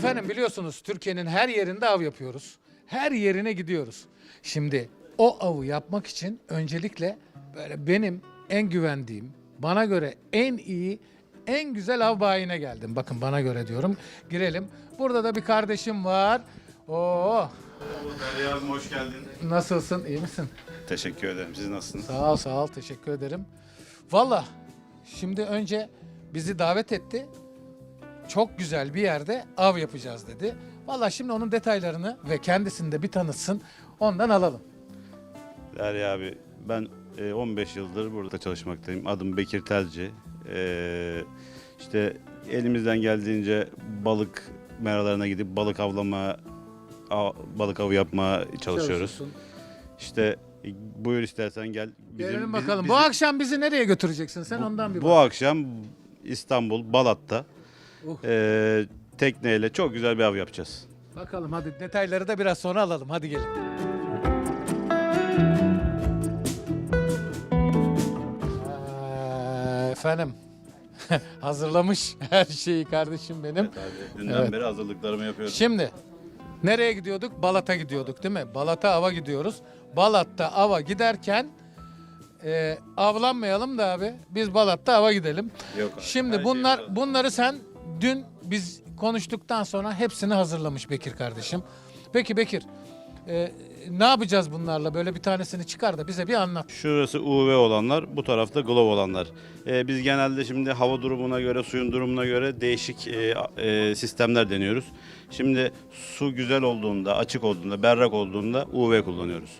Efendim biliyorsunuz Türkiye'nin her yerinde av yapıyoruz. Her yerine gidiyoruz. Şimdi o avı yapmak için öncelikle böyle benim en güvendiğim, bana göre en iyi, en güzel av bayine geldim. Bakın bana göre diyorum. Girelim. Burada da bir kardeşim var. Oo, Derya abim hoş geldin. nasılsın? İyi misin? Teşekkür ederim. Siz nasılsınız? Sağ ol, sağ ol. Teşekkür ederim. Valla şimdi önce bizi davet etti. Çok güzel bir yerde av yapacağız dedi. Valla şimdi onun detaylarını ve kendisini de bir tanıtsın. Ondan alalım. Derya abi ben e, 15 yıldır burada çalışmaktayım. Adım Bekir Telci. E, işte elimizden geldiğince balık meralarına gidip balık avlama, av- balık avı yapmaya çalışıyoruz. İşte e, buyur istersen gel. Bizim- bakalım. bizim- Bu akşam bizi nereye götüreceksin? Sen ondan bir bu bak. akşam İstanbul Balat'ta Uh. e, tekneyle çok güzel bir av yapacağız. Bakalım hadi detayları da biraz sonra alalım. Hadi gelin. Ee, Efendim hazırlamış her şeyi kardeşim benim. Dünden Evet. beri hazırlıklarımı yapıyorum. Şimdi nereye gidiyorduk? Balat'a gidiyorduk değil mi? Balat'a ava gidiyoruz. Balat'ta ava giderken e, avlanmayalım da abi. Biz Balat'ta ava gidelim. Yok abi, Şimdi şey bunlar bunları sen dün biz konuştuktan sonra hepsini hazırlamış Bekir kardeşim. Peki Bekir e, ne yapacağız bunlarla? Böyle bir tanesini çıkar da bize bir anlat. Şurası UV olanlar, bu tarafta glow olanlar. Ee, biz genelde şimdi hava durumuna göre, suyun durumuna göre değişik e, e, sistemler deniyoruz. Şimdi su güzel olduğunda, açık olduğunda, berrak olduğunda UV kullanıyoruz.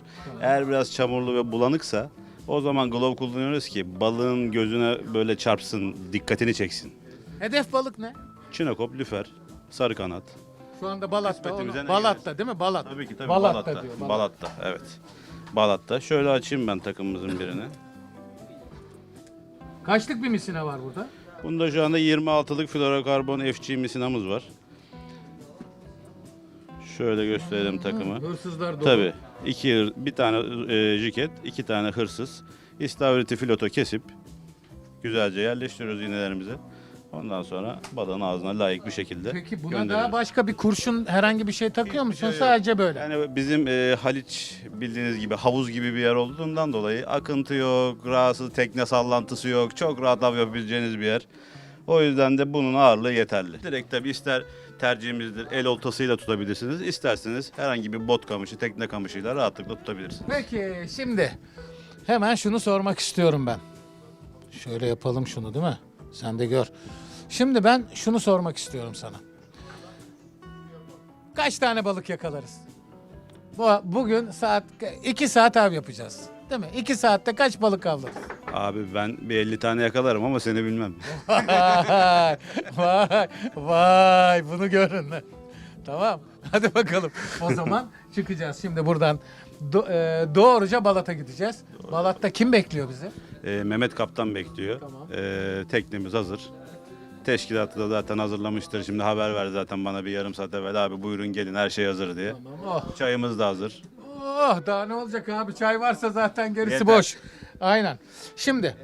Eğer biraz çamurlu ve bulanıksa o zaman glow kullanıyoruz ki balığın gözüne böyle çarpsın, dikkatini çeksin. Hedef balık ne? Çinekop, lüfer, sarı kanat. Şu anda Balat'ta. Ne Balat'ta değil mi? Balat. Tabii ki tabii Balat'ta, Balat'ta. diyor. Balat'ta, evet. Balat'ta. Şöyle açayım ben takımımızın birini. Kaçlık bir misine var burada? Bunda şu anda 26'lık fluorokarbon FG misinamız var. Şöyle gösterelim takımı. Hırsızlar dolu. Tabii. iki hır- bir tane e, jiket, iki tane hırsız. İstavriti filoto kesip güzelce yerleştiriyoruz iğnelerimize. Ondan sonra balığın ağzına layık bir şekilde Peki buna gönderiyoruz. daha başka bir kurşun herhangi bir şey takıyor musun? Sadece böyle. Yani bizim e, Haliç bildiğiniz gibi havuz gibi bir yer olduğundan dolayı akıntı yok, rahatsız tekne sallantısı yok. Çok rahat av yapabileceğiniz bir yer. O yüzden de bunun ağırlığı yeterli. Direkt tabi ister tercihimizdir el oltasıyla tutabilirsiniz. isterseniz herhangi bir bot kamışı, tekne kamışıyla rahatlıkla tutabilirsiniz. Peki şimdi hemen şunu sormak istiyorum ben. Şöyle yapalım şunu değil mi? Sen de gör. Şimdi ben şunu sormak istiyorum sana. Kaç tane balık yakalarız? Bu, bugün saat 2 saat av yapacağız. Değil mi? 2 saatte kaç balık avlarız? Abi ben bir 50 tane yakalarım ama seni bilmem. Vay, vay, vay bunu görün. Tamam. Hadi bakalım. O zaman çıkacağız. Şimdi buradan do- e, doğruca Balat'a gideceğiz. Balat'ta kim bekliyor bizi? E, Mehmet Kaptan bekliyor. Tamam. E, teknemiz hazır. Teşkilatı da zaten hazırlamıştır. Şimdi haber verdi zaten bana bir yarım saat evvel abi buyurun gelin her şey hazır diye. Tamam. Oh. Çayımız da hazır. Oh daha ne olacak abi? Çay varsa zaten gerisi Yeter. boş. Aynen. Şimdi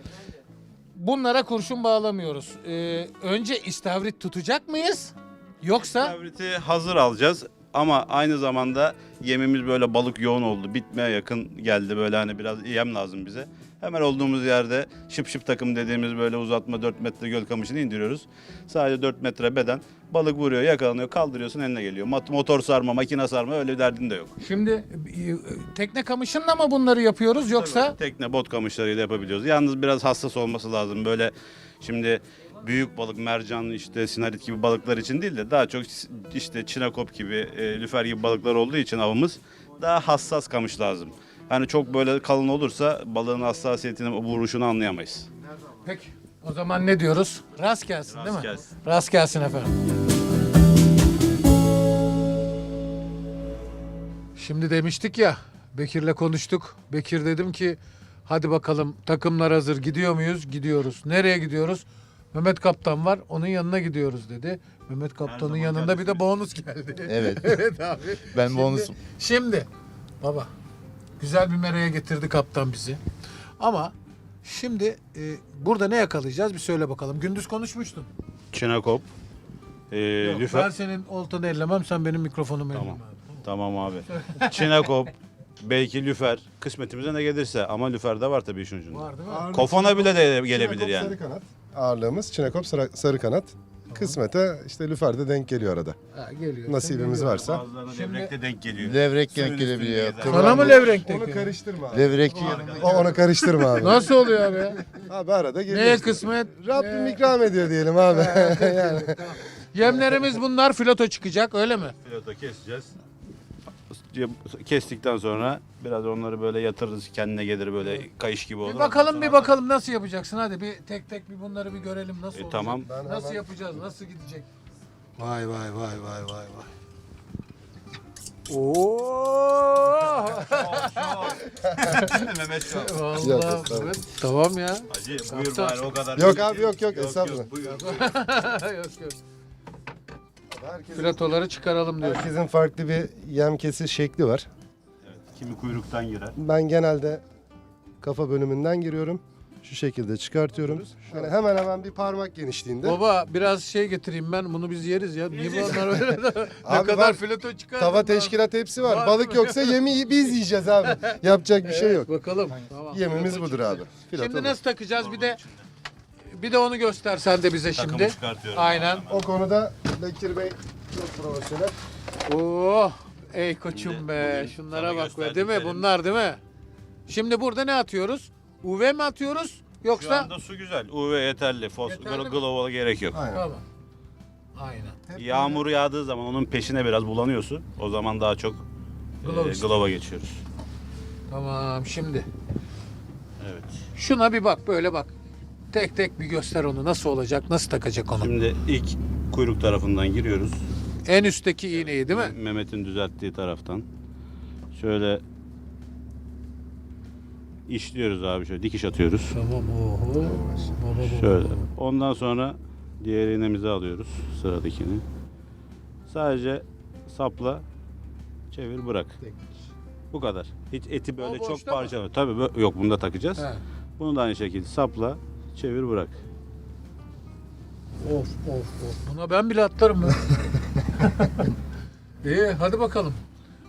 bunlara kurşun bağlamıyoruz. Ee, önce istavrit tutacak mıyız? Yoksa İstavriti hazır alacağız ama aynı zamanda yemimiz böyle balık yoğun oldu. Bitmeye yakın geldi böyle hani biraz yem lazım bize. Hemen olduğumuz yerde şıp şıp takım dediğimiz böyle uzatma 4 metre göl kamışını indiriyoruz. Sadece 4 metre beden. Balık vuruyor, yakalanıyor, kaldırıyorsun eline geliyor. Mat- Motor sarma, makine sarma öyle bir derdin de yok. şimdi e, tekne kamışınla mı bunları yapıyoruz yoksa Tekne, bot kamışlarıyla yapabiliyoruz. Yalnız biraz hassas olması lazım. Böyle şimdi büyük balık, mercan, işte sinarit gibi balıklar için değil de daha çok işte çinekop gibi, e, lüfer gibi balıklar olduğu için avımız daha hassas kamış lazım. Hani çok böyle kalın olursa balığın hassasiyetini, vuruşunu anlayamayız. Peki. O zaman ne diyoruz? Rast gelsin değil mi? Rast gelsin. Rast gelsin efendim. Şimdi demiştik ya, Bekir'le konuştuk. Bekir dedim ki, hadi bakalım takımlar hazır gidiyor muyuz? Gidiyoruz. Nereye gidiyoruz? Mehmet Kaptan var, onun yanına gidiyoruz dedi. Mehmet Kaptan'ın yanında bir de bonus geldi. Evet. evet abi. Ben Şimdi- bonusum. Şimdi baba güzel bir meraya getirdi kaptan bizi. Ama şimdi e, burada ne yakalayacağız bir söyle bakalım. Gündüz konuşmuştun. Çinekop, e, Yok, lüfer. Ben senin oltanı ellemem, sen benim mikrofonumu Tamam. elleme. Tamam abi. Çinekop, belki lüfer. Kısmetimize ne gelirse ama lüfer de var tabii işin ucunda. Var değil mi? Kofana bile de gelebilir Çinekop yani. Sarı kanat. Ağırlığımız Çinekop sarı, sarı kanat. Kısmete işte lüferde denk geliyor arada. Ha, geliyor. Nasibimiz Geliyor. varsa. Bazılarına Şimdi- levrek de denk geliyor. Levrek Suyun denk üstünde gelebiliyor. gezer. Sana mı levrek Onu karıştırma abi. Levrekçi yanında. O, onu karıştırma abi. Nasıl oluyor abi ya? Abi arada geliyor. Neye işte. kısmet? Rabbim Ne- ikram ediyor diyelim abi. yani. Yemlerimiz bunlar filoto çıkacak öyle mi? Piloto keseceğiz. Kestikten sonra biraz onları böyle yatırırız kendine gelir böyle kayış gibi olur. Bir bakalım bir bakalım nasıl yapacaksın hadi bir tek tek bir bunları bir görelim nasıl E, olacak. tamam. Ben Nasıl hemen- yapacağız? Nasıl gidecek? Vay vay vay vay vay vay. Oo! Mehmet şu an. Vallahi Yok, estağfurullah. evet, tamam ya. Hacı buyur Kaptan. bari o kadar. Yok abi, yok, yok, estağfurullah. buyur. yok yok. Herkesin, Filotoları çıkaralım diyorsun. herkesin farklı bir yem kesi şekli var. Kimi kuyruktan girer. Ben genelde kafa bölümünden giriyorum. Şu şekilde çıkartıyorum. Yani hemen hemen bir parmak genişliğinde. Baba biraz şey getireyim ben bunu biz yeriz ya. Niye bunlar öyle? ne Abi kadar var, filoto çıkar. Tava teşkilat hepsi var. Var Balık yoksa yemi biz yiyeceğiz abi. Yapacak bir şey yok. Bakalım. Tamam. Yemimiz budur abi. Filoto Şimdi bu. nasıl takacağız bir de bir de onu göster sen de bize Takımı şimdi. çıkartıyorum. Aynen. O konuda Bekir Bey çok profesyonel. Oo, ey koçum Şimdi be. bugün Şunlara sana bak be değil mi? gösterdiklerim- Bunlar değil mi? Şimdi burada ne atıyoruz? UV mi atıyoruz? Şu Yoksa anda su güzel. UV yeterli. Fos Yeterli mi? global gerek yok. Aynen. Tamam. Aynen. Yağmur yağdığı zaman onun peşine biraz bulanıyor su. O zaman daha çok Glove e, glova geçiyoruz. Tamam şimdi. Evet. Şuna bir bak böyle bak. Tek tek bir göster onu nasıl olacak, nasıl takacak onu. Şimdi ilk kuyruk tarafından giriyoruz. En üstteki iğneyi değil mi? Mehmet'in düzelttiği taraftan. Şöyle işliyoruz abi şöyle dikiş atıyoruz. Tamam oho. Baba, baba, Şöyle. Ondan sonra diğer iğnemizi alıyoruz sıradakini. Sadece sapla çevir bırak. Bu kadar. Hiç eti böyle çok parçalı. Tabii bö- yok bunu da takacağız. He. Bunu da aynı şekilde sapla çevir bırak. Of of of. Buna ben bile atlarım. İyi hadi bakalım.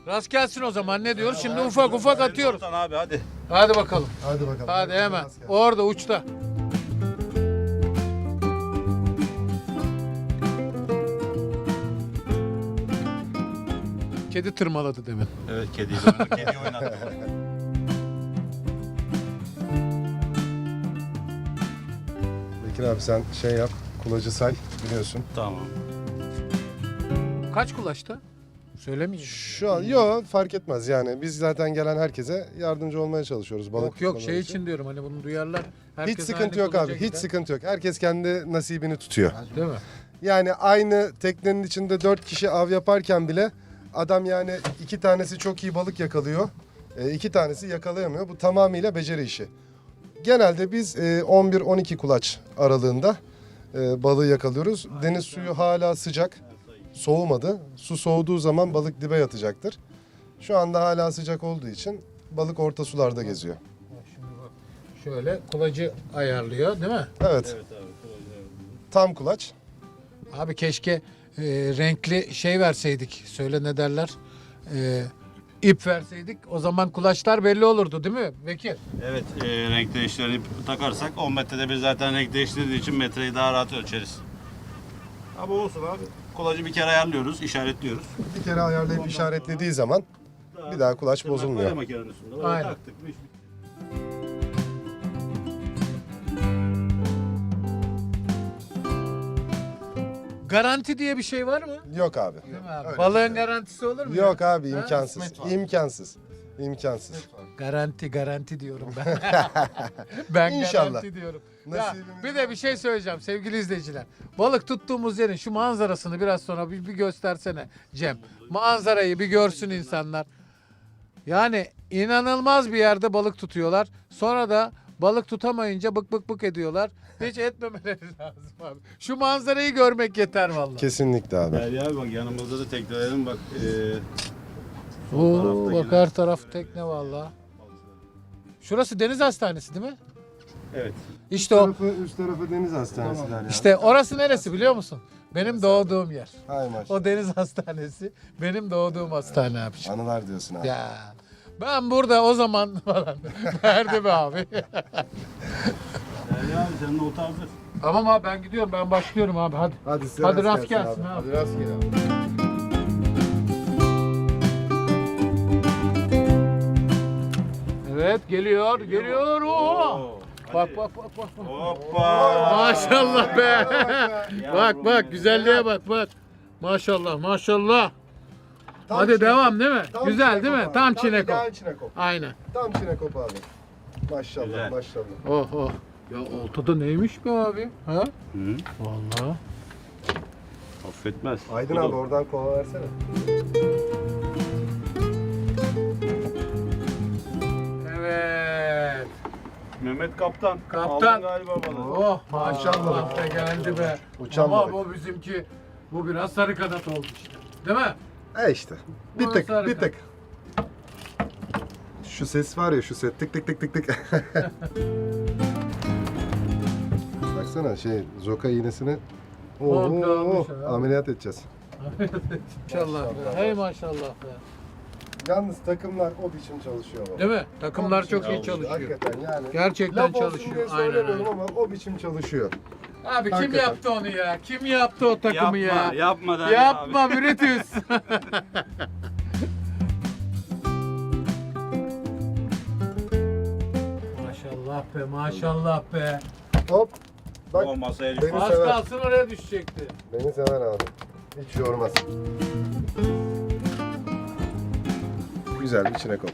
Rast gelsin o zaman ne diyoruz? Şimdi ufak ufak atıyoruz. Sultan abi hadi. Hadi bakalım. Hadi bakalım. Hadi hemen. Rast gelsin. Orada uçta. Kedi tırmaladı demin. Evet kediyi oynadı. Kedi oynadı. Bekir abi sen şey yap. Kulacı say biliyorsun. tamam. Kaç kulaşta? Söylemeyeyim. Şu an yok fark etmez yani. Biz zaten gelen herkese yardımcı olmaya çalışıyoruz balık Yok yok tutmaları şey için diyorum hani bunu duyarlar. Hiç Herkes sıkıntı aynı yok abi. Hiç gider. sıkıntı yok. Herkes kendi nasibini tutuyor. Değil mi? Yani aynı teknenin içinde dört kişi av yaparken bile adam yani iki tanesi çok iyi balık yakalıyor. e, iki tanesi yakalayamıyor. Bu tamamıyla beceri işi. Genelde biz e, 11-12 kulaç aralığında e, balığı yakalıyoruz. Deniz suyu hala sıcak. Soğumadı. Su soğuduğu zaman balık dibe yatacaktır. Şu anda hala sıcak olduğu için balık orta sularda geziyor. Bak Şimdi bak. Şöyle kulacı ayarlıyor değil mi? Evet. Tam kulaç. Abi keşke e, renkli şey verseydik. Söyle ne derler? E, ip verseydik. O zaman kulaçlar belli olurdu değil mi Bekir? Evet e, renk değiştirini takarsak 10 metrede bir zaten renk değiştirdiği için metreyi daha rahat ölçeriz. Ama olsun abi. Kolacı bir kere ayarlıyoruz, işaretliyoruz. Bir kere ayarlayıp işaretlediği zaman bir daha kulaç Tırnak bozulmuyor. böyle makinenin üstünde. Böyle Aynen. taktık mı iş bitti. Garanti diye bir şey var mı? Yok abi. Değil mi abi? Öyle Balığın garantisi olur mu? Yok ya? abi imkansız. İmkansız. İmkansız. Garanti garanti diyorum ben. ben İnşallah. garanti diyorum. Ya, Nasibimiz bir de bir şey söyleyeceğim sevgili izleyiciler. Balık tuttuğumuz yerin şu manzarasını biraz sonra bir, bir göstersene Cem. Manzarayı bir görsün insanlar. Yani inanılmaz bir yerde balık tutuyorlar. Sonra da balık tutamayınca bık bık bık ediyorlar. Hiç etmemeleri lazım abi. Şu manzarayı görmek yeter vallahi. Kesinlikle abi. Derya abi bak yanımızda da teknelerin bak. E, Oo, bak her taraf tekne vallahi. Şurası deniz hastanesi değil mi? Evet. İşte Üst o. tarafı, üst tarafı deniz hastanesiler ya. İşte orası neresi biliyor musun? Benim doğduğum yer. Hay maşallah. O deniz hastanesi benim doğduğum hastane abiciğim. Anılar diyorsun abi. Ya ben burada o zaman falan. Nerede be abi? Derya abi senin olta hazır. Tamam abi ben gidiyorum ben başlıyorum abi hadi. Hadi, size Hadi rast gelsin abi. Hadi rast gelsin abi. Evet geliyor geliyor. Oo. Bak bak bak bak. bak. Hoppa. Maşallah be. bak bak güzelliğe bak bak. Maşallah maşallah. Tam Hadi çinekop. devam değil mi? Tam Güzel değil mi? abi. Tam çinekop. ideal çinekop. Aynen. Tam çinekop abi. Maşallah Güzel. maşallah. Oh oh. Ya oltada neymiş be abi? Ha? Hı. Vallahi. Affetmez. Aydın Bu da- abi oradan kova versene. Evet. Mehmet Kaptan. Kaptan. Aldın galiba balığı. Oh maşallah be geldi be. Uçan Ama balık. bu bizimki bu biraz sarı kanat oldu işte. Değil mi? E işte. Bir Bu tık sarı bir tık. Şu ses var ya şu ses tık tık tık tık tık. Baksana şey zoka iğnesini Oo, almış ya. ameliyat edeceğiz. maşallah be. Hey maşallah be. Yalnız takımlar o biçim çalışıyor baba. Değil mi? Takımlar çok iyi çalışıyor. Hakikaten yani. Gerçekten Laf olsun çalışıyor. diye Aynen söylemiyorum öyle. ama o biçim çalışıyor. Abi kim Hakikaten. yaptı onu ya? Kim yaptı o takımı Yapma, ya? yapma Derya Yapma Brutus. maşallah be maşallah be. Hop. Bak O masaya Beni düştü. Az sever. kalsın oraya düşecekti. beni sever abi. Hiç yormaz. Güzel bir çinekop.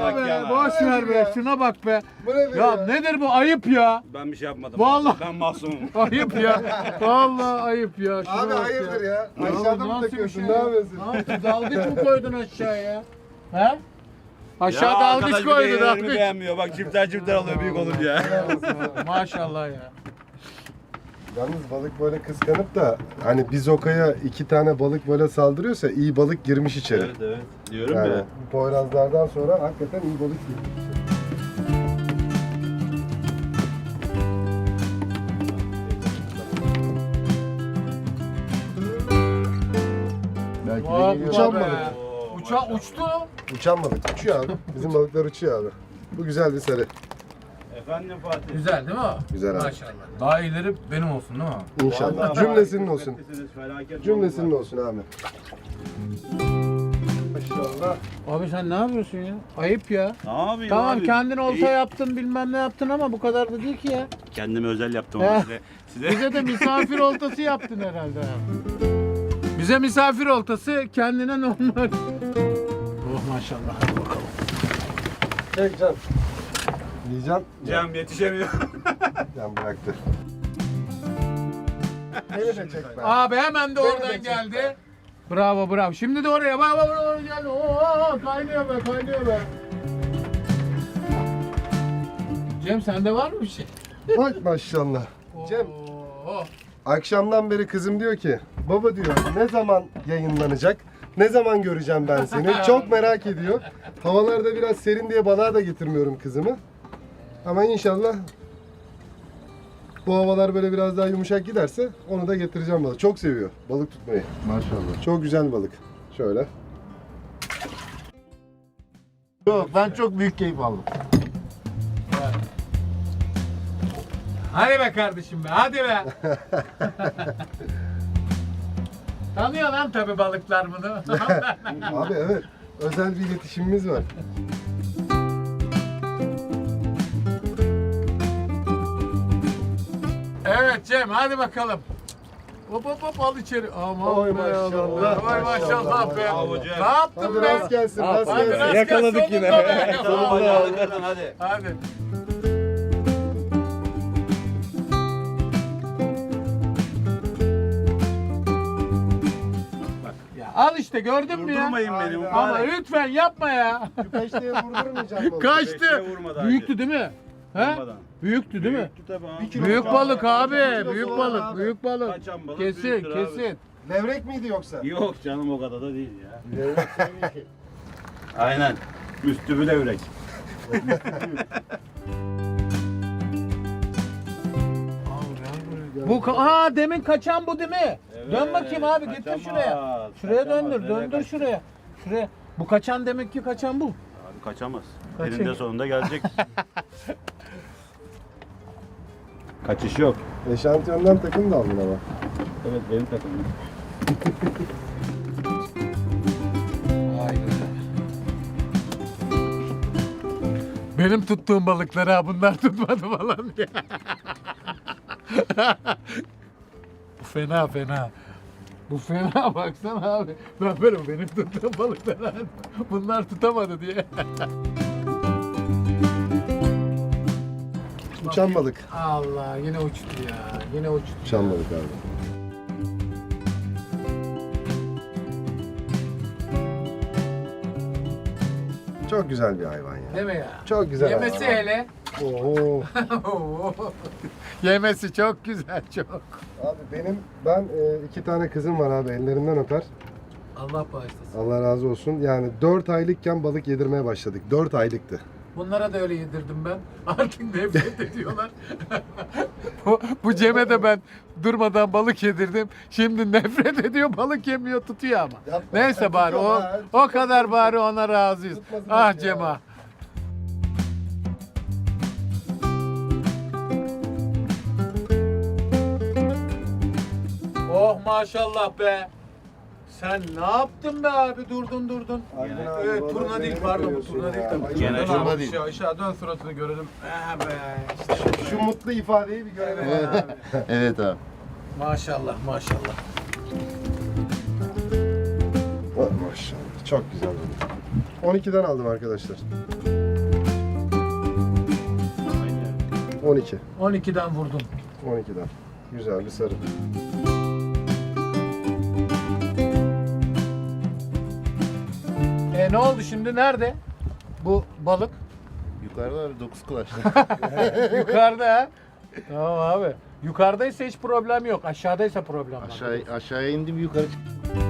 Bak Be, ya. boş ver be Ya. şuna bak be. Bu ne be Ya ya? nedir bu ayıp ya. Ben bir şey yapmadım. Vallahi. Ben masumum. Ayıp ya. Vallahi ayıp ya. Şuna Abi hayırdır ya? Ya Aşağıda mı takıyorsun? şey Ne ya? yapıyorsun? Ne yapıyorsun? Dalgıç mı koydun aşağıya? He? Aşağı Ya dalgıç arkadaş bir de koydu dalgıç. beğenmiyor. Bak çiftler çiftler alıyor büyük olunca. Maşallah ya. Yalnız balık böyle kıskanıp da hani bir zokaya iki tane balık böyle saldırıyorsa iyi balık girmiş içeri. evet evet. Diyorum Yani ya. bu Poyrazlardan sonra hakikaten iyi balık girmiş içeri. Belki de geliyor. be. uçan balık. Oo, Uça maşallah. uçtu. Uçan balık. Uçuyor abi. Bizim balıklar uçuyor abi. Bu güzel bir sarı. Efendim Fatih. Güzel değil mi o? Güzel abi. Maşallah. Daha iyileri benim olsun değil mi? İnşallah. Vallahi Cümlesinin olsun. felaket Cümlesinin olsun abi. Maşallah. Abi sen ne yapıyorsun ya? Ayıp ya. Ne yapayım Tamam abi? kendin olta İyi. yaptın bilmem ne yaptın ama bu kadar da değil ki ya. Kendime özel yaptım He. onu size. Size Bize de misafir oltası yaptın herhalde. Bize misafir oltası kendine normal. Oh maşallah. Hadi bakalım. Çek Can. Yiyeceğim. Cem yetişemiyor. Can bıraktı. Beni de çek be. Abi hemen de oradan geldi. Bravo bravo. Şimdi de oraya. Bak bak oraya geldi. Oo kaynıyor be kaynıyor be. Cem sende var mı bir şey? Bak maşallah. Cem. Oo. Akşamdan beri kızım diyor ki baba diyor ne zaman yayınlanacak? Ne zaman göreceğim ben seni? Çok merak ediyor. Havalarda biraz serin diye balığa da getirmiyorum kızımı. Ama inşallah bu havalar böyle biraz daha yumuşak giderse onu da getireceğim balık. Çok seviyor balık tutmayı. Maşallah. Çok güzel balık. Şöyle. Yok ben çok büyük keyif aldım. Hadi be kardeşim be, hadi be. Tanıyor lan tabi balıklar bunu. Abi evet. Özel bir iletişimimiz var. Evet Cem, hadi bakalım. Hop hop hop al içeri. Aman Oy maşallah, Allah. Oy maşallah be. Bravo Cem. Ne yaptın Hadi be? rast gelsin, rast Hadi gelsin. rast Yakaladık gelsin, yine. sonunda be. Tamam hadi hadi kadın hadi. Hadi. Bak ya al işte gördün mü ya? Durdurmayın beni. Ama mübarek. lütfen yapma ya. Şu peşteye vurdurmayacağım. Kaçtı. Beşte vurmadı hacı. Büyüktü değil mi? He? Büyüktü değil mi? Büyüktü tabii abi. Bir kilo Büyük balık abi, kaç- büyük balık, büyük balık. Kaçan balık Kesin, büyüktür abi. kesin. Levrek miydi yoksa? Yok canım o kadar da değil ya. Levrek. Aynen. Üstü bile ürek. Bu ka- Aa demin kaçan bu değil mi? Dön bakayım abi getir kaçamaz, şuraya. Şuraya kaçamaz, döndür, nereye döndür kaçacak? şuraya. Şuraya. Bu kaçan demek ki kaçan bu. Abi kaçamaz. Kaçıyor. Elinde sonunda gelecek. Kaçış yok. Eşantiyondan takım da aldın ama. Evet benim takımım. Benim tuttuğum balıkları ha bunlar tutmadı falan diye. Bu fena fena. Bu fena baksana abi. Ben böyle benim tuttuğum balıkları bunlar tutamadı diye. Uçan balık. Allah yine uçtu ya. Yine uçtu. Uçan balık abi. Çok güzel bir hayvan ya. Değil mi ya? Çok güzel Yemesi hayvan. hele. Oo. Yemesi çok güzel çok. Abi benim ben e, iki tane kızım var abi ellerinden öper. Allah bağışlasın. Allah razı olsun. Yani 4 aylıkken balık yedirmeye başladık. 4 aylıktı. Bunlara da öyle yedirdim ben. Artık nefret ediyorlar. bu, bu Cem'e de ben durmadan balık yedirdim. Şimdi nefret ediyor balık yemiyor tutuyor ama. Yapma. Neyse bari o, o kadar bari ona razıyız. Tutmasın Ah ya. Cem ah. Oh maşallah be. Sen ne yaptın be abi durdun durdun. Aynen abi, Evet turna değil pardon bu turna değil tabii. Gene Dön turna abi, değil. Aşağı, aşağı dön suratını görelim. Eh be işte Şu mutlu ifadeyi bir görelim. Evet abi. Evet abi. Maşallah maşallah. Maşallah. Çok güzel balık. 12'den aldım arkadaşlar. 12. 12'den vurdun. 12'den. Güzel bir sarı. E ne oldu şimdi nerede? Bu balık Yukarıda abi 9 kulaç. yukarıda ha. Tamam abi. Yukarıdaysa hiç problem yok. Aşağıdaysa problem var. Aşağı, aşağıya indim yukarı çıktım.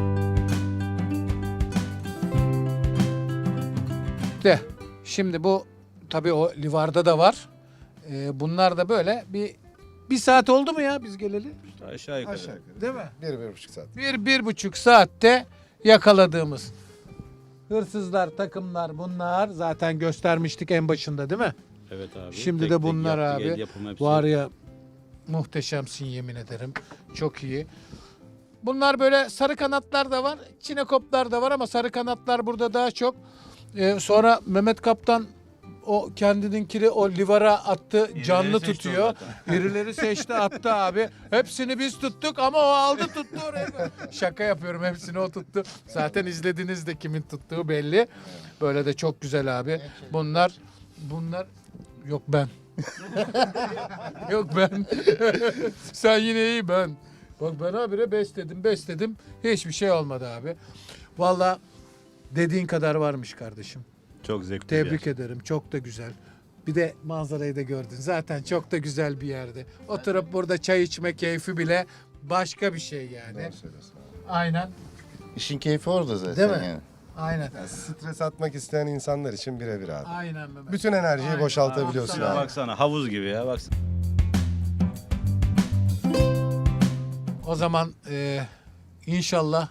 De. Şimdi bu tabii o livarda da var. Ee, bunlar da böyle bir bir saat oldu mu ya biz geleli? Aşağı yukarı. Aşağı yukarı. Değil mi? Bir, bir buçuk saat. Bir, bir buçuk saatte yakaladığımız hırsızlar, takımlar bunlar. Zaten göstermiştik en başında değil mi? Evet abi. Şimdi Tek de tek bunlar yaptık, abi. yapımı. Var ya muhteşemsin yemin ederim. Çok iyi. Bunlar böyle sarı kanatlar da var, çinekoplar da var ama sarı kanatlar burada daha çok. Ee, sonra Mehmet Kaptan o kendininkini o livara attı, canlı seçti tutuyor. o İrileri seçti attı abi. Hepsini biz tuttuk ama o aldı tuttu oraya. Şaka yapıyorum hepsini o tuttu. Zaten izlediniz de kimin tuttuğu belli. Böyle de çok güzel abi. Bunlar bunlar yok ben. Yok ben. Sen yine iyi ben. Bak ben habire besledim besledim. Hiçbir şey olmadı abi. Valla dediğin kadar varmış kardeşim. Çok zevkli bir Tebrik yer. ederim. Çok da güzel. Bir de manzarayı da gördün. Zaten çok da güzel bir yerde. Oturup burada çay içme keyfi bile başka bir şey yani. Aynen. İşin keyfi orada zaten Değil mi? yani. Aynen. Yani stres atmak isteyen insanlar için birebir abi. Aynen Mehmet. Bütün enerjiyi Aynen. boşaltabiliyorsun Baksana abi. Baksana havuz gibi ya baksana. O zaman e, inşallah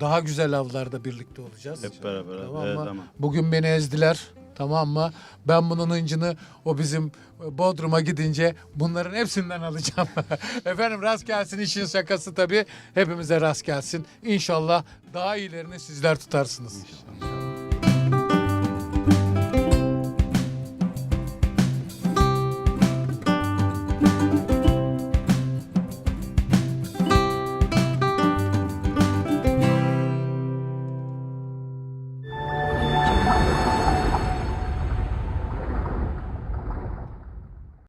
daha güzel avlarda birlikte olacağız. Hep beraber. Tamam evet, mı? tamam. Bugün beni ezdiler. Tamam mı? Ben bunun hıncını o bizim Bodrum'a gidince bunların hepsinden alacağım. Efendim rast gelsin işin şakası tabii. Hepimize rast gelsin. İnşallah daha iyilerini sizler tutarsınız.